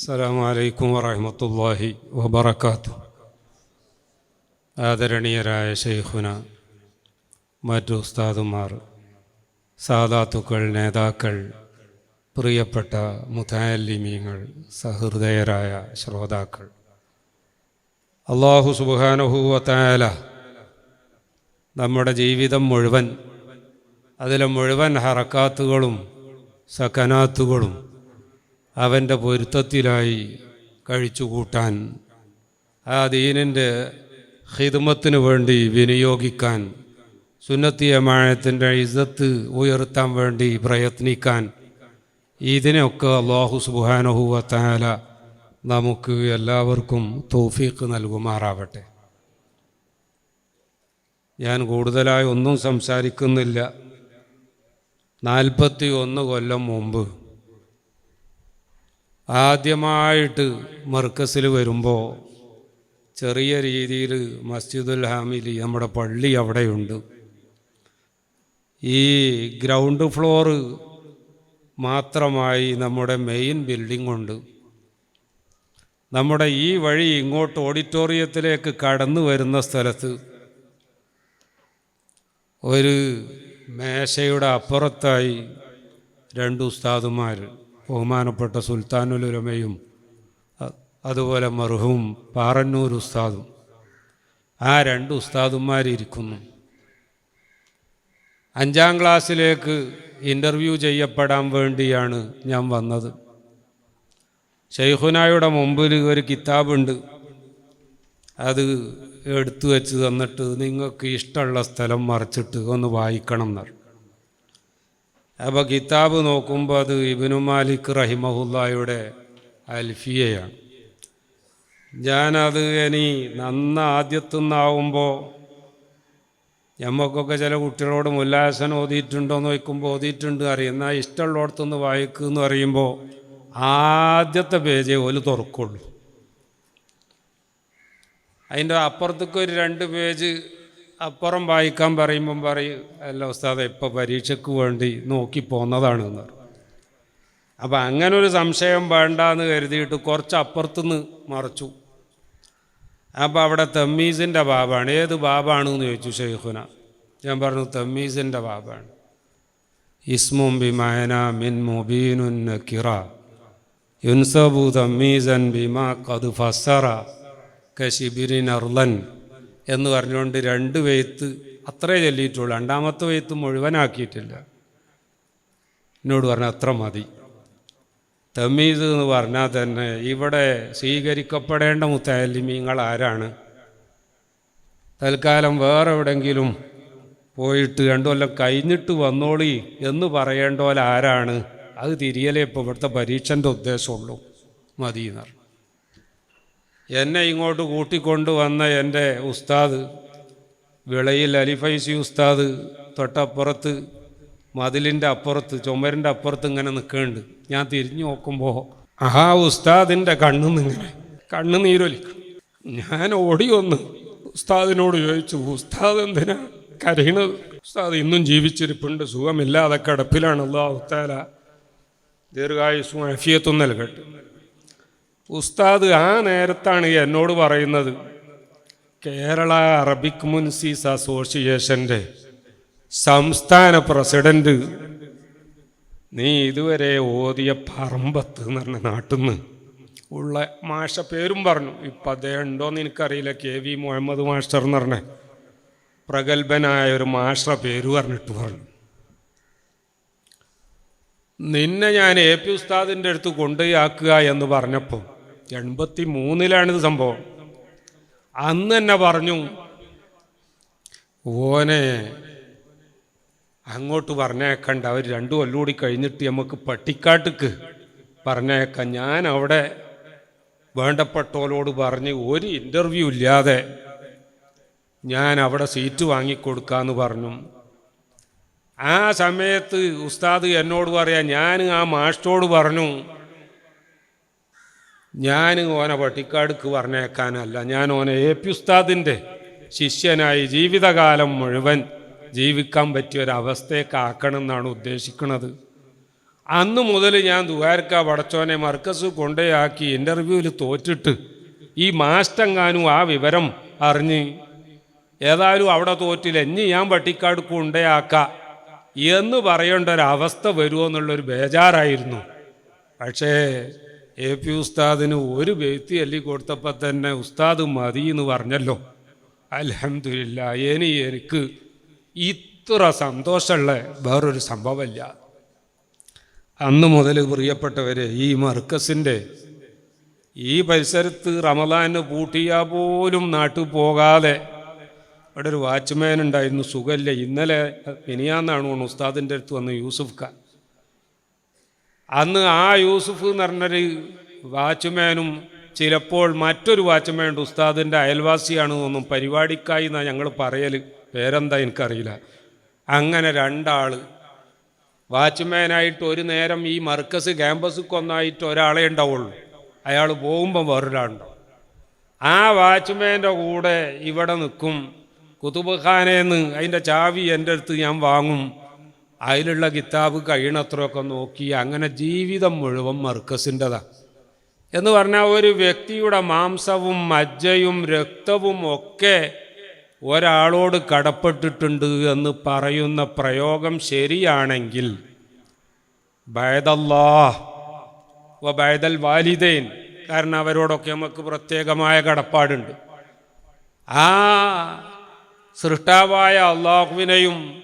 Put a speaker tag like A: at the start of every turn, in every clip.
A: അസ്സാം വലൈക്കും വറഹമത്തല്ലാഹി വബർക്കാത്ത് ആദരണീയരായ ഷെയ്ഖുന മറ്റു ഉസ്താദുമാർ സാദാത്തുക്കൾ നേതാക്കൾ പ്രിയപ്പെട്ട മുതാലിമീങ്ങൾ സഹൃദയരായ ശ്രോതാക്കൾ. അള്ളാഹു സുബാനുഭൂവത്തായാല നമ്മുടെ ജീവിതം മുഴുവൻ അതിലെ മുഴുവൻ ഹറക്കാത്തുകളും സകനാത്തുകളും അവന്റെ പൊരുത്തത്തിലായി കഴിച്ചുകൂട്ടാൻ ആ ദീനിന്റെ ഹിദ്മത്തിന് വേണ്ടി വിനിയോഗിക്കാൻ സുന്നത്തിയമാഴത്തിന്റെ ഇസ്സത്ത് ഉയർത്താൻ വേണ്ടി പ്രയത്നിക്കാൻ. ഇതിനൊക്കെ അള്ളാഹു സുബാനഹുവത്താല നമുക്ക് എല്ലാവർക്കും തോഫീക്ക് നൽകുമാറാവട്ടെ. ഞാൻ കൂടുതലായി ഒന്നും സംസാരിക്കുന്നില്ല. നാൽപ്പത്തി ഒന്ന് കൊല്ലം മുമ്പ് ആദ്യമായിട്ട് മർക്കസിൽ വരുമ്പോൾ ചെറിയ രീതിയിൽ മസ്ജിദുൽ ഹാമിലി നമ്മുടെ പള്ളി അവിടെയുണ്ട്. ഈ ഗ്രൗണ്ട് ഫ്ലോറ് മാത്രമായി നമ്മുടെ മെയിൻ ബിൽഡിംഗ് ഉണ്ട്. നമ്മുടെ ഈ വഴി ഇങ്ങോട്ട് ഓഡിറ്റോറിയത്തിലേക്ക് കടന്നു വരുന്ന സ്ഥലത്ത് ഒരു മേശയുടെ അപ്പുറത്തായി രണ്ട് ഉസ്താദുമാർ ബഹുമാനപ്പെട്ട സുൽത്താനുലുരമയും അതുപോലെ മർഹൂം പാറന്നൂർ ഉസ്താദും. ആ രണ്ട് ഉസ്താദുമാരിയ്ക്കുന്നു അഞ്ചാം ക്ലാസ്സിലേക്ക് ഇന്റർവ്യൂ ചെയ്യപ്പെടാൻ വേണ്ടിയാണ് ഞാൻ വന്നത്. ഷെയ്ഖുനായുടെ മുമ്പിൽ ഒരു കിതാബുണ്ട്. അത് എടുത്തു വെച്ച് തന്നിട്ട് നിങ്ങൾക്ക് ഇഷ്ടമുള്ള സ്ഥലം മറിച്ചിട്ട് ഒന്ന് വായിക്കണം എന്നാണ് അപ്പോൾ കിതാബ് നോക്കുമ്പോൾ അത് ഇബിനു മാലിക് റഹിമഹുല്ലായുടെ അൽഫിയയാണ്. ഞാനത് ഇനി നന്ന ആദ്യത്തുനിന്നാവുമ്പോൾ ഞമ്മക്കൊക്കെ ചില കുട്ടികളോട് മുല്ലാസൻ ഓതിയിട്ടുണ്ടോ എന്ന് ചോദിക്കുമ്പോൾ ഓതിയിട്ടുണ്ട് അറിയാം. എന്നാൽ ഇഷ്ടമുള്ളിടത്തുനിന്ന് വായിക്കുക എന്ന് പറയുമ്പോൾ ആദ്യത്തെ പേജേ ഓൽ തുറക്കുള്ളൂ. അതിന്റെ അപ്പുറത്തേക്ക് ഒരു രണ്ട് പേജ് അപ്പുറം വായിക്കാൻ പറയുമ്പം പറയും അല്ല ഉസ്താദ് ഇപ്പോൾ പരീക്ഷയ്ക്ക് വേണ്ടി നോക്കി പോന്നതാണ് എന്ന് പറഞ്ഞു. അപ്പം അങ്ങനെ ഒരു സംശയം വേണ്ട എന്ന് കരുതിയിട്ട് കുറച്ച് അപ്പുറത്തുനിന്ന് മറച്ചു. അപ്പോൾ അവിടെ തമ്മീസിന്റെ ബാബാണ്. ഏത് ബാബാണ് എന്ന് ചോദിച്ചു ഷെയ്ഖുന ഞാൻ പറഞ്ഞു തമ്മീസിന്റെ ബാബാണ്. ഇസ്മും ബിമായന മിൻ മുബീനുൻ കിറ യുൻസബു തമ്മീസൻ ബിമാ കത് ഫസറ കശിബിരിൻ അർലൻ. എന്ന് പറഞ്ഞുകൊണ്ട് രണ്ട് വെയ്ത്ത് അത്രേ ചൊല്ലിയിട്ടുള്ളൂ. രണ്ടാമത്തെ വെയ്ത്ത് മുഴുവനാക്കിയിട്ടില്ല. എന്നോട് പറഞ്ഞ അത്ര മതി. തമീദ് എന്ന് പറഞ്ഞാൽ തന്നെ ഇവിടെ സ്വീകരിക്കപ്പെടേണ്ട മുത്തലിമീങ്ങൾ ആരാണ് തൽക്കാലം വേറെ എവിടെങ്കിലും പോയിട്ട് രണ്ടു കൊല്ലം കഴിഞ്ഞിട്ട് വന്നോളി എന്ന് പറയേണ്ട പോലെ ആരാണ് അത് തിരിയലേ ഇപ്പോൾ ഇവിടുത്തെ പരീക്ഷന്റെ ഉദ്ദേശമുള്ളൂ. മതി എന്ന് പറഞ്ഞു. എന്നെ ഇങ്ങോട്ട് കൂട്ടിക്കൊണ്ടുവന്ന എന്റെ ഉസ്താദ് വിളയിൽ അലിഫൈസി ഉസ്താദ് തൊട്ടപ്പുറത്ത് മതിലിന്റെ അപ്പുറത്ത് ചുമരിന്റെ അപ്പുറത്ത് ഇങ്ങനെ നിൽക്കുന്നുണ്ട്. ഞാൻ തിരിഞ്ഞു നോക്കുമ്പോൾ ആ ഉസ്താദിന്റെ കണ്ണുന്നിങ്ങനെ കണ്ണ് നീരൊലിക്കും. ഞാൻ ഓടി വന്ന് ഉസ്താദിനോട് ചോദിച്ചു ഉസ്താദ് എന്തിനാ കരയണത്? ഉസ്താദ് ഇന്നും ജീവിച്ചിരിപ്പുണ്ട്. സുഖമില്ലാതെ കിടപ്പിലാണ്. അള്ളാഹുത്താല ദീർഘായുസും അഫിയത്തും നൽകട്ടെ. ഉസ്താദ് ആ നേരത്താണ് എന്നോട് പറയുന്നത്. കേരള അറബിക് മുൻസീസ് അസോസിയേഷന്റെ സംസ്ഥാന പ്രസിഡന്റ് നീ ഇതുവരെ ഓതിയ പറമ്പത്ത് എന്ന് പറഞ്ഞ നാട്ടിൽ നിന്ന് ഉള്ള മാഷ പേരും പറഞ്ഞു. ഇപ്പം അദ്ദേഹം ഉണ്ടോയെന്ന് എനിക്കറിയില്ല. കെ വി മുഹമ്മദ് മാസ്റ്റർ എന്ന് പറഞ്ഞ പ്രഗത്ഭനായ ഒരു മാഷ പേര് പറഞ്ഞിട്ട് പറഞ്ഞു. നിന്നെ ഞാൻ എ പി ഉസ്താദിന്റെ അടുത്ത് കൊണ്ടുപോയി ആക്കുക എന്ന് പറഞ്ഞപ്പോൾ എൺപത്തി മൂന്നിലാണിത് സംഭവം. അന്ന് തന്നെ പറഞ്ഞു ഓനെ അങ്ങോട്ട് പറഞ്ഞേക്കണ്ട. അവർ രണ്ടു കൊല്ലം കൂടി കഴിഞ്ഞിട്ട് നമുക്ക് പട്ടിക്കാട്ടുക്ക് പറഞ്ഞേക്കാം. ഞാൻ അവിടെ വേണ്ടപ്പെട്ടവരോട് പറഞ്ഞ് ഒരു ഇന്റർവ്യൂ ഇല്ലാതെ ഞാൻ അവിടെ സീറ്റ് വാങ്ങിക്കൊടുക്കാന്ന് പറഞ്ഞു. ആ സമയത്ത് ഉസ്താദ് എന്നോട് പറയാം ഞാൻ ആ മാഷ്ടോട് പറഞ്ഞു ഞാൻ ഓനെ പട്ടിക്കാടുക്ക് പറഞ്ഞേക്കാനല്ല. ഞാൻ ഓനെ എ പി ഉസ്താദിന്റെ ശിഷ്യനായി ജീവിതകാലം മുഴുവൻ ജീവിക്കാൻ പറ്റിയ ഒരവസ്ഥയൊക്കെ ആക്കണം എന്നാണ് ഉദ്ദേശിക്കുന്നത്. അന്ന് മുതൽ ഞാൻ ദുബാർക്ക പടച്ചോനെ മർക്കസ് കൊണ്ടേയാക്കി ഇന്റർവ്യൂവിൽ തോറ്റിട്ട് ഈ മാസ്റ്റെങ്ങാനും ആ വിവരം അറിഞ്ഞ് ഏതായാലും അവിടെ തോറ്റില്ല. ഇനി ഞാൻ പട്ടിക്കാട് കൊണ്ടേയാക്ക എന്ന് പറയേണ്ട ഒരവസ്ഥ വരുമോ എന്നുള്ളൊരു ബേജാറായിരുന്നു. പക്ഷേ എ പി ഉസ്താദിന് ഒരു വ്യക്തി അല്ലി കൊടുത്തപ്പോൾ തന്നെ ഉസ്താദ് മതി എന്ന് പറഞ്ഞല്ലോ. അലഹമില്ല ഇനി എനിക്ക് ഇത്ര സന്തോഷമുള്ള വേറൊരു സംഭവമില്ല. അന്ന് മുതൽ പ്രിയപ്പെട്ടവരെ ഈ മർക്കസിന്റെ ഈ പരിസരത്ത് റമദാന് പൂട്ടിയാൽ പോലും നാട്ടിൽ പോകാതെ അവിടെ ഒരു വാച്ച്മാൻ ഉണ്ടായിരുന്നു സുഖമില്ല. ഇന്നലെ തോന്നുന്നു ഉസ്താദിന്റെ അടുത്ത് വന്ന് യൂസുഫ് ഖാൻ. അന്ന് ആ യൂസുഫ് എന്ന് പറഞ്ഞൊരു വാച്ച്മാനും ചിലപ്പോൾ മറ്റൊരു വാച്ച്മാൻ ഉണ്ട് ഉസ്താദിന്റെ അയൽവാസിയാണ് തോന്നും പരിപാടിക്കായി എന്നാണ് ഞങ്ങൾ പറയൽ പേരെന്താ എനിക്കറിയില്ല. അങ്ങനെ രണ്ടാൾ വാച്ച്മാനായിട്ട് ഒരു നേരം ഈ മർക്കസ് ക്യാമ്പസ് കൊന്നായിട്ട് ഒരാളെ ഉണ്ടാവുള്ളൂ. അയാൾ പോകുമ്പോൾ വേറൊരാളുണ്ടാവും. ആ വാച്ച്മാന്റെ കൂടെ ഇവിടെ നിൽക്കും. കുത്തുബ് ഖാനേന്ന് അതിന്റെ ചാവി എന്റെ അടുത്ത് ഞാൻ വാങ്ങും. അതിലുള്ള കിതാബ് കഴിയണത്രയൊക്കെ നോക്കി അങ്ങനെ ജീവിതം മുഴുവൻ മർക്കസിന്റെതാണ് എന്ന് പറഞ്ഞാൽ ഒരു വ്യക്തിയുടെ മാംസവും മജ്ജയും രക്തവും ഒക്കെ ഒരാളോട് കടപ്പെട്ടിട്ടുണ്ട് എന്ന് പറയുന്ന പ്രയോഗം ശരിയാണെങ്കിൽ ബൈദല്ലാ ബൈദൽ വാലിദൈൻ കാരണം അവരോടൊക്കെ നമുക്ക് പ്രത്യേകമായ കടപ്പാടുണ്ട്. ആ സൃഷ്ടാവായ അള്ളാഹുവിനെയും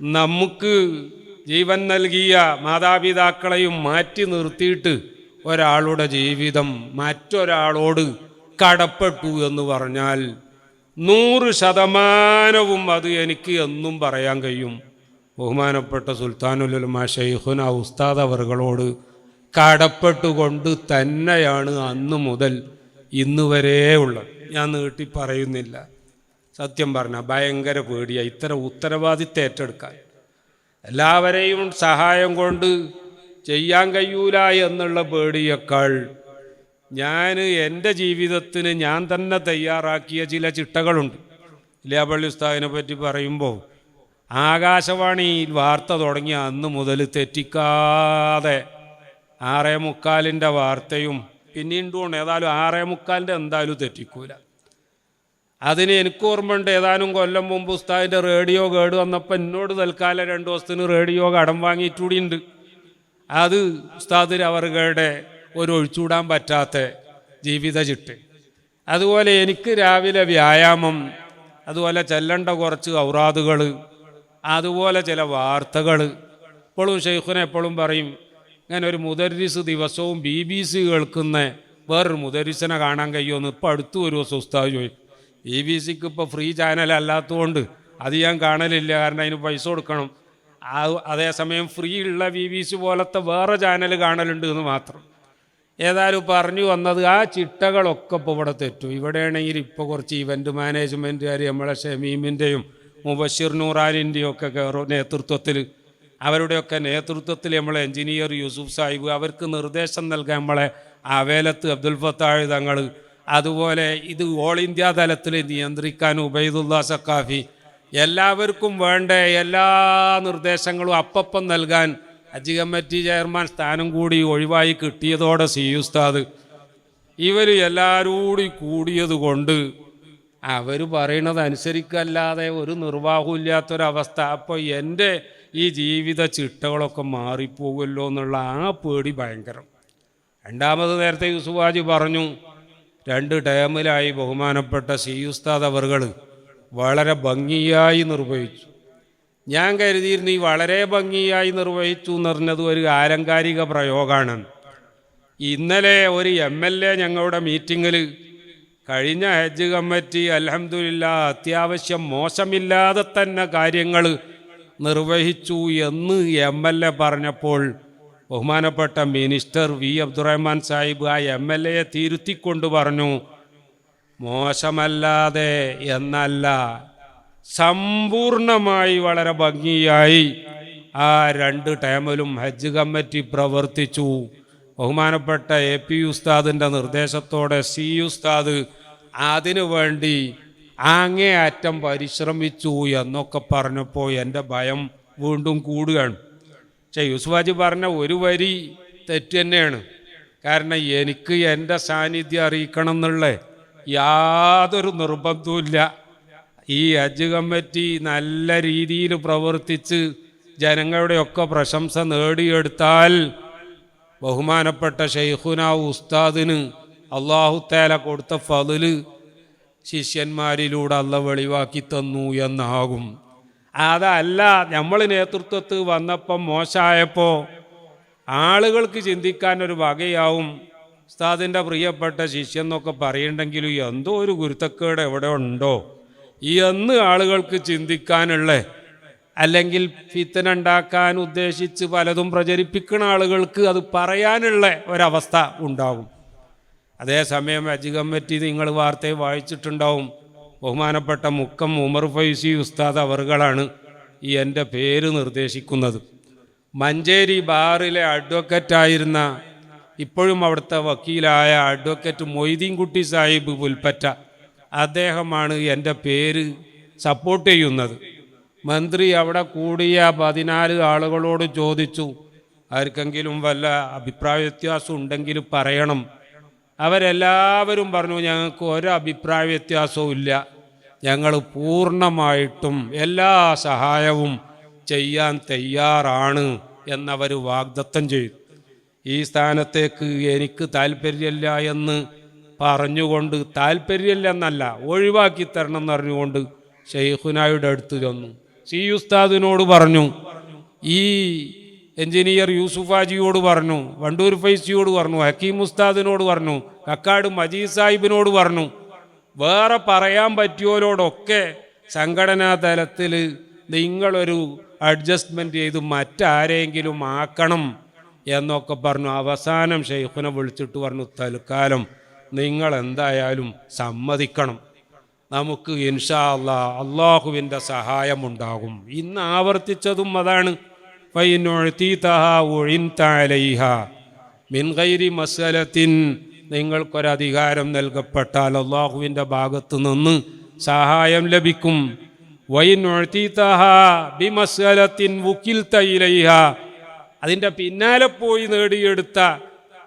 A: നമുക്ക് ജീവൻ നൽകിയ മാതാപിതാക്കളെയും മാറ്റി നിർത്തിയിട്ട് ഒരാളുടെ ജീവിതം മറ്റൊരാളോട് കടപ്പെട്ടു എന്ന് പറഞ്ഞാൽ നൂറ് ശതമാനവും അത് എനിക്ക് എന്നും പറയാൻ കഴിയും. ബഹുമാനപ്പെട്ട സുൽത്താനുലുലമ ഷെയ്ഖുന ഉസ്താദ് അവറുകളോട് കടപ്പെട്ടുകൊണ്ട് തന്നെയാണ് അന്നു മുതൽ ഇന്ന് വരെ ഉള്ളത്. ഞാൻ നീട്ടി പറയുന്നില്ല. സത്യം പറഞ്ഞാൽ ഭയങ്കര പേടിയാ. ഇത്തരം ഉത്തരവാദിത്തം ഏറ്റെടുക്കാൻ. എല്ലാവരെയും സഹായം കൊണ്ട് ചെയ്യാൻ കഴിയൂല എന്നുള്ള പേടിയേക്കാൾ ഞാൻ എന്റെ ജീവിതത്തിന് ഞാൻ തന്നെ തയ്യാറാക്കിയ ചില ചിട്ടകളുണ്ട്. ഇല്ലാപ്പള്ളി ഉസ്താദിനെ പറ്റി പറയുമ്പോൾ ആകാശവാണിയിൽ വാർത്ത തുടങ്ങിയ അന്ന് മുതൽ തെറ്റിക്കാതെ ആറേ മുക്കാലിന്റെ വാർത്തയും പിന്നീണ്ടും ഏതായാലും ആറേ മുക്കാലിന്റെ എന്തായാലും തെറ്റിക്കൂല. അതിന് എനിക്ക് ഓർമ്മയുണ്ട് ഏതാനും കൊല്ലം മുമ്പ് ഉസ്താദിന്റെ റേഡിയോ കേട് വന്നപ്പോൾ എന്നോട് തൽക്കാലം രണ്ട് ദിവസത്തിന് റേഡിയോ കടം വാങ്ങിയിട്ടൂടിയുണ്ട്. അത് ഉസ്താദ് അവറുകളുടെ ഒരു ഒഴിച്ചുകൂടാൻ പറ്റാത്ത ജീവിത ചിട്ട്. അതുപോലെ എനിക്ക് രാവിലെ വ്യായാമം അതുപോലെ ചെല്ലണ്ട കുറച്ച് ഔറാദുകൾ അതുപോലെ ചില വാർത്തകൾ ഇപ്പോഴും ഷെയ്ഖുനെ എപ്പോഴും പറയും ഇങ്ങനെ ഒരു മുദരിസ് ദിവസവും ബി ബി സി കേൾക്കുന്ന വേറൊരു മുദരിസിനെ കാണാൻ കഴിയുമെന്ന് ഇപ്പോൾ അടുത്ത് ഒരു ദിവസം ഉസ്താദ് ചോദിക്കും. ബി ബി സിക്ക് ഇപ്പോൾ ഫ്രീ ചാനലല്ലാത്തതുകൊണ്ട് അത് ഞാൻ കാണലില്ല. കാരണം അതിന് പൈസ കൊടുക്കണം. അതേസമയം ഫ്രീ ഉള്ള ബി ബി സി പോലത്തെ വേറെ ചാനൽ കാണലുണ്ട് എന്ന് മാത്രം. ഏതായാലും പറഞ്ഞു വന്നത് ആ ചിട്ടകളൊക്കെ ഇപ്പോൾ ഇവിടെ തെറ്റും. ഇവിടെയാണെങ്കിൽ ഇപ്പോൾ കുറച്ച് ഇവന്റ് മാനേജ്മെന്റുകാർ നമ്മളെ ഷമീമിന്റെയും മുബഷിർ നൂറാനിന്റെയും ഒക്കെ നേതൃത്വത്തിൽ. അവരുടെയൊക്കെ നേതൃത്വത്തിൽ നമ്മളെ എഞ്ചിനീയർ യൂസുഫ് സാഹിബ് അവർക്ക് നിർദ്ദേശം നൽകാൻ നമ്മളെ അവേലത്ത് അബ്ദുൽ ഫത്താഴ് തങ്ങൾ അതുപോലെ ഇത് ഓൾ ഇന്ത്യ തലത്തിൽ നിയന്ത്രിക്കാൻ ഉബൈദുള്ള സക്കാഫി എല്ലാവർക്കും വേണ്ട എല്ലാ നിർദ്ദേശങ്ങളും അപ്പം നൽകാൻ ഹജ്ജ് കമ്മിറ്റി ചെയർമാൻ സ്ഥാനം കൂടി ഒഴിവായി കിട്ടിയതോടെ സി ഉസ്താദ്. ഇവർ എല്ലാവരും കൂടി കൂടിയത് കൊണ്ട് അവർ പറയണത് അനുസരിക്കല്ലാതെ ഒരു നിർവാഹമില്ലാത്തൊരവസ്ഥ അപ്പോൾ എന്റെ ഈ ജീവിത ചിട്ടകളൊക്കെ മാറിപ്പോകുമല്ലോ എന്നുള്ള ആ പേടി ഭയങ്കരം. രണ്ടാമത് നേരത്തെ യൂസുഫാജി പറഞ്ഞു രണ്ട് ടേമിലായി ബഹുമാനപ്പെട്ട സി ഉസ്താദ് അവർകൾ വളരെ ഭംഗിയായി നിർവഹിച്ചു. ഞാൻ കരുതിയിരുന്നു ഈ വളരെ ഭംഗിയായി നിർവഹിച്ചു എന്ന് പറഞ്ഞത് ഒരു ആലങ്കാരിക പ്രയോഗമാണ്. ഇന്നലെ ഒരു എം എൽ എ ഞങ്ങളുടെ മീറ്റിങ്ങിൽ കഴിഞ്ഞ ഹജ്ജ് കമ്മിറ്റി അലഹമില്ല അത്യാവശ്യം മോശമില്ലാതെ തന്നെ കാര്യങ്ങൾ നിർവഹിച്ചു എന്ന് എം എൽ എ പറഞ്ഞപ്പോൾ ബഹുമാനപ്പെട്ട മിനിസ്റ്റർ വി അബ്ദുറഹ്മാൻ സാഹിബ് ആ എം എൽ എയെ തിരുത്തിക്കൊണ്ട് പറഞ്ഞു മോശമല്ലാതെ എന്നല്ല സമ്പൂർണമായി വളരെ ഭംഗിയായി ആ രണ്ട് ടൈമിലും ഹജ്ജ് കമ്മിറ്റി പ്രവർത്തിച്ചു. ബഹുമാനപ്പെട്ട എ പി ഉസ്താദിന്റെ നിർദ്ദേശത്തോടെ സി ഉസ്താദ് അതിനു വേണ്ടി അങ്ങേയറ്റം പരിശ്രമിച്ചു എന്നൊക്കെ പറഞ്ഞപ്പോൾ എന്റെ ഭയം വീണ്ടും കൂടുകയാണ്. പക്ഷേ യൂസുഫാജി പറഞ്ഞ ഒരു വരി തെറ്റ് തന്നെയാണ്. കാരണം എനിക്ക് എന്റെ സാന്നിധ്യം അറിയിക്കണം എന്നുള്ള യാതൊരു നിർബന്ധവുമില്ല ഈ ഹജ്ജ് കമ്മിറ്റി നല്ല രീതിയിൽ പ്രവർത്തിച്ച് ജനങ്ങളുടെയൊക്കെ പ്രശംസ നേടിയെടുത്താൽ ബഹുമാനപ്പെട്ട ഷെയ്ഖുന ഉസ്താദിന് അള്ളാഹുത്തേല കൊടുത്ത ഫതിൽ ശിഷ്യന്മാരിലൂടെ അല്ല വെളിവാക്കി തന്നു എന്നാകും. അതല്ല നമ്മൾ നേതൃത്വത്തിൽ വന്നപ്പം മോശമായപ്പോൾ ആളുകൾക്ക് ചിന്തിക്കാൻ ഒരു വകയാവും. ഉസ്താദിന്റെ പ്രിയപ്പെട്ട ശിഷ്യൻ എന്നൊക്കെ പറയുന്നുണ്ടെങ്കിലും എന്തോ ഒരു ഗുരുത്തക്കേട് എവിടെ ഉണ്ടോ? എന്ന് ആളുകൾക്ക് ചിന്തിക്കാനുള്ള അല്ലെങ്കിൽ ഫിത്തന ഉണ്ടാക്കാൻ ഉദ്ദേശിച്ച് പലതും പ്രചരിപ്പിക്കുന്ന ആളുകൾക്ക് അത് പറയാനുള്ള ഒരവസ്ഥ ഉണ്ടാകും അതേസമയം ഹജ്ജ് കമ്മിറ്റി നിങ്ങൾ വാർത്തയെ വായിച്ചിട്ടുണ്ടാവും. ബഹുമാനപ്പെട്ട മുക്കം ഉമർ ഫൈസി ഉസ്താദ് അവറുകളാണ് ഈ എന്റെ പേര് നിർദ്ദേശിക്കുന്നത്. മഞ്ചേരി ബാറിലെ അഡ്വക്കറ്റായിരുന്ന ഇപ്പോഴും അവിടുത്തെ വക്കീലായ അഡ്വക്കറ്റ് മൊയ്തീൻകുട്ടി സാഹിബ് പുൽപ്പറ്റ അദ്ദേഹമാണ് എന്റെ പേര് സപ്പോർട്ട് ചെയ്യുന്നത്. മന്ത്രി അവിടെ കൂടിയ പതിനാല് ആളുകളോട് ചോദിച്ചു ആർക്കെങ്കിലും വല്ല അഭിപ്രായ വ്യത്യാസം ഉണ്ടെങ്കിൽ പറയണം. അവരെല്ലാവരും പറഞ്ഞു ഞങ്ങൾക്ക് ഒരഭിപ്രായ വ്യത്യാസവും ഇല്ല. ഞങ്ങൾ പൂർണമായിട്ടും എല്ലാ സഹായവും ചെയ്യാൻ തയ്യാറാണ് എന്നവർ വാഗ്ദത്തം ചെയ്തു. ഈ സ്ഥാനത്തേക്ക് എനിക്ക് താല്പര്യമില്ല എന്ന് പറഞ്ഞുകൊണ്ട് താല്പര്യമില്ല എന്നല്ല ഒഴിവാക്കി തരണം എന്ന് പറഞ്ഞുകൊണ്ട് ഷെയ്ഖുനായുടെ അടുത്ത് ചെന്നു. സി ഉസ്താദിനോട് പറഞ്ഞു ഈ എഞ്ചിനീയർ യൂസുഫാജിയോട് പറഞ്ഞു വണ്ടൂർ ഫൈസിയോട് പറഞ്ഞു ഹക്കീം ഉസ്താദിനോട് പറഞ്ഞു കക്കാട് മജീദ് സാഹിബിനോട് പറഞ്ഞു വേറെ പറയാൻ പറ്റിയവരോടൊക്കെ സംഘടനാ തലത്തിൽ നിങ്ങളൊരു അഡ്ജസ്റ്റ്മെന്റ് ചെയ്ത് മറ്റാരെങ്കിലും ആക്കണം എന്നൊക്കെ പറഞ്ഞു. അവസാനം ഷെയ്ഖുനെ വിളിച്ചിട്ട് പറഞ്ഞു തൽക്കാലം നിങ്ങൾ എന്തായാലും സമ്മതിക്കണം. നമുക്ക് ഇൻഷാ അള്ളാഹ് അള്ളാഹുവിന്റെ സഹായമുണ്ടാകും ഇന്ന് ആവർത്തിച്ചതും അതാണ്. മിൻകൈരി മസലത്തിൻ നിങ്ങൾക്കൊരധികാരം നൽകപ്പെട്ടാൽ അള്ളാഹുവിന്റെ ഭാഗത്തു നിന്ന് സഹായം ലഭിക്കും. അതിന്റെ പിന്നാലെ പോയി നേടിയെടുത്ത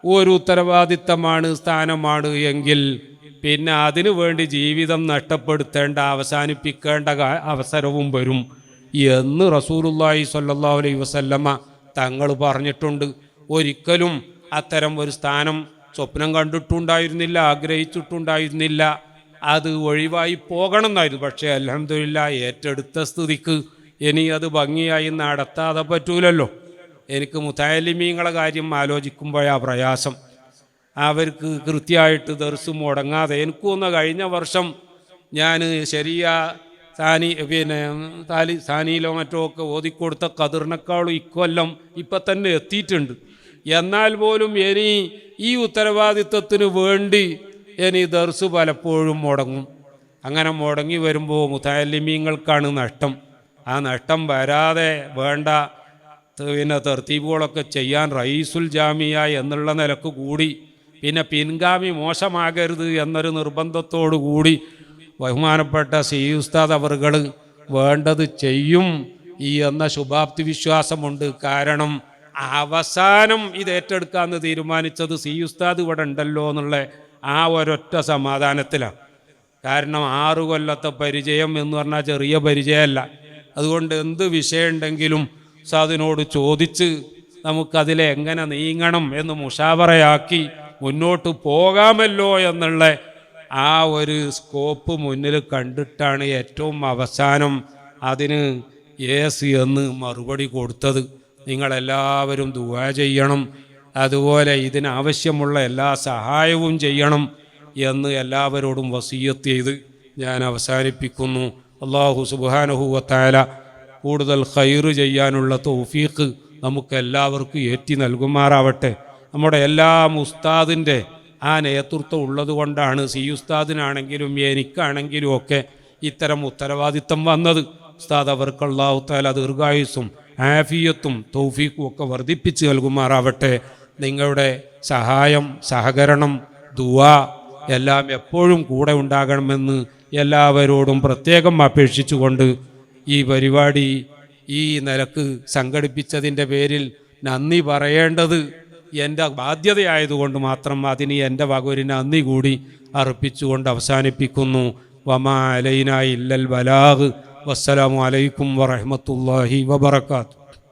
A: ഒരു ഉത്തരവാദിത്തമാണ് സ്ഥാനമാണ് എങ്കിൽ പിന്നെ അതിനു വേണ്ടി ജീവിതം നഷ്ടപ്പെടുത്തേണ്ട അവസാനിപ്പിക്കേണ്ട അവസരവും വരും. എന്ന് റസൂലുള്ളാഹി സ്വല്ലല്ലാഹു അലൈഹി വസല്ലമ തങ്ങൾ പറഞ്ഞിട്ടുണ്ട്. ഒരിക്കലും അത്തരം ഒരു സ്ഥാനം സ്വപ്നം കണ്ടിട്ടുണ്ടായിരുന്നില്ല ആഗ്രഹിച്ചിട്ടുണ്ടായിരുന്നില്ല. അത് ഒഴിവായി പോകണം എന്നായിരുന്നു പക്ഷേ അലഹമില്ല ഏറ്റെടുത്ത സ്ഥിതിക്ക് ഇനി അത് ഭംഗിയായി നടത്താതെ പറ്റൂലല്ലോ. എനിക്ക് മുത്താലിമീങ്ങളെ കാര്യം ആലോചിക്കുമ്പോഴാ പ്രയാസം. അവർക്ക് കൃത്യമായിട്ട് ദർസ് മുടങ്ങാതെ എനിക്കൊന്ന് കഴിഞ്ഞ വർഷം ഞാൻ ശരിയ സാനി പിന്നെ താലി സാനിയിലോ മറ്റോ ഒക്കെ ഓതിക്കൊടുത്ത കതിറിനേക്കാളും ഇക്കൊല്ലം ഇപ്പം തന്നെ എത്തിയിട്ടുണ്ട്. എന്നാൽ പോലും ഇനി ഈ ഉത്തരവാദിത്വത്തിന് വേണ്ടി ഇനി ദർസ് പലപ്പോഴും മുടങ്ങും. അങ്ങനെ മുടങ്ങി വരുമ്പോൾ മുതാലിമീങ്ങൾക്കാണ് നഷ്ടം. ആ നഷ്ടം വരാതെ വേണ്ട പിന്നെ തെർത്തീബുകളൊക്കെ ചെയ്യാൻ റയീസുൽ ജാമിയ എന്നുള്ള നിലയ്ക്ക് കൂടി. പിന്നെ പിൻഗാമി മോശമാകരുത് എന്നൊരു നിർബന്ധത്തോടു കൂടി ബഹുമാനപ്പെട്ട സി ഉസ്താദ് അവറുകൾ വേണ്ടത് ചെയ്യും ഈ എന്ന ശുഭാപ്തി വിശ്വാസമുണ്ട്. കാരണം അവസാനം ഇത് ഏറ്റെടുക്കാമെന്ന് തീരുമാനിച്ചത് സി ഉസ്താദ് ഇവിടെ ഉണ്ടല്ലോ എന്നുള്ള ആ ഒരൊറ്റ സമാധാനത്തിലാണ്. കാരണം ആറു കൊല്ലത്തെ പരിചയം എന്ന് പറഞ്ഞാൽ ചെറിയ പരിചയമല്ല. അതുകൊണ്ട് എന്ത് വിഷയമുണ്ടെങ്കിലും ഉസ്താദിനോട് ചോദിച്ച് നമുക്കതിലെ എങ്ങനെ നീങ്ങണം എന്ന് മുഷാവറയാക്കി മുന്നോട്ട് പോകാമല്ലോ എന്നുള്ള ആ ഒരു സ്കോപ്പ് മുന്നിൽ കണ്ടിട്ടാണ് ഏറ്റവും അവസാനം അതിന് യേസ് എന്ന് മറുപടി കൊടുത്തത്. നിങ്ങളെല്ലാവരും ദുവാ ചെയ്യണം. അതുപോലെ ഇതിനാവശ്യമുള്ള എല്ലാ സഹായവും ചെയ്യണം എന്ന് എല്ലാവരോടും വസീയത്ത് ചെയ്ത് ഞാൻ അവസാനിപ്പിക്കുന്നു. അള്ളാഹു സുബാനഹുവത്തായ കൂടുതൽ ഖൈറ് ചെയ്യാനുള്ള തൗഫീഖ് നമുക്കെല്ലാവർക്കും ഏറ്റി നൽകുമാറാവട്ടെ. നമ്മുടെ എല്ലാ ഉസ്താദിന്റെ ആ നേതൃത്വം ഉള്ളതുകൊണ്ടാണ് സി ഉസ്താദിനാണെങ്കിലും എനിക്കാണെങ്കിലും ഒക്കെ ഇത്തരം ഉത്തരവാദിത്തം വന്നത്. ഉസ്താദ് അവർക്ക് അള്ളാഹു ദീർഘായുസും ആഫിയത്തും തൗഫീഖും ഒക്കെ വർദ്ധിപ്പിച്ച് നൽകുമാറാവട്ടെ. നിങ്ങളുടെ സഹായം സഹകരണം ദുവാ എല്ലാം എപ്പോഴും കൂടെ ഉണ്ടാകണമെന്ന് എല്ലാവരോടും പ്രത്യേകം അപേക്ഷിച്ചുകൊണ്ട് ഈ പരിപാടി ഈ നിലയ്ക്ക് സംഘടിപ്പിച്ചതിന്റെ പേരിൽ നന്ദി പറയേണ്ടത്. എന്റെ ബാധ്യതയായതുകൊണ്ട് മാത്രം അതിന് എന്റെ വകുരിന് നന്ദി കൂടി അർപ്പിച്ചുകൊണ്ട് അവസാനിപ്പിക്കുന്നു. വമാ അലൈന ഇല്ലൽ വലാഹ് വസ്സലാമു അലൈക്കും വറഹ്മത്തുള്ളാഹി വബറകാതുഹു.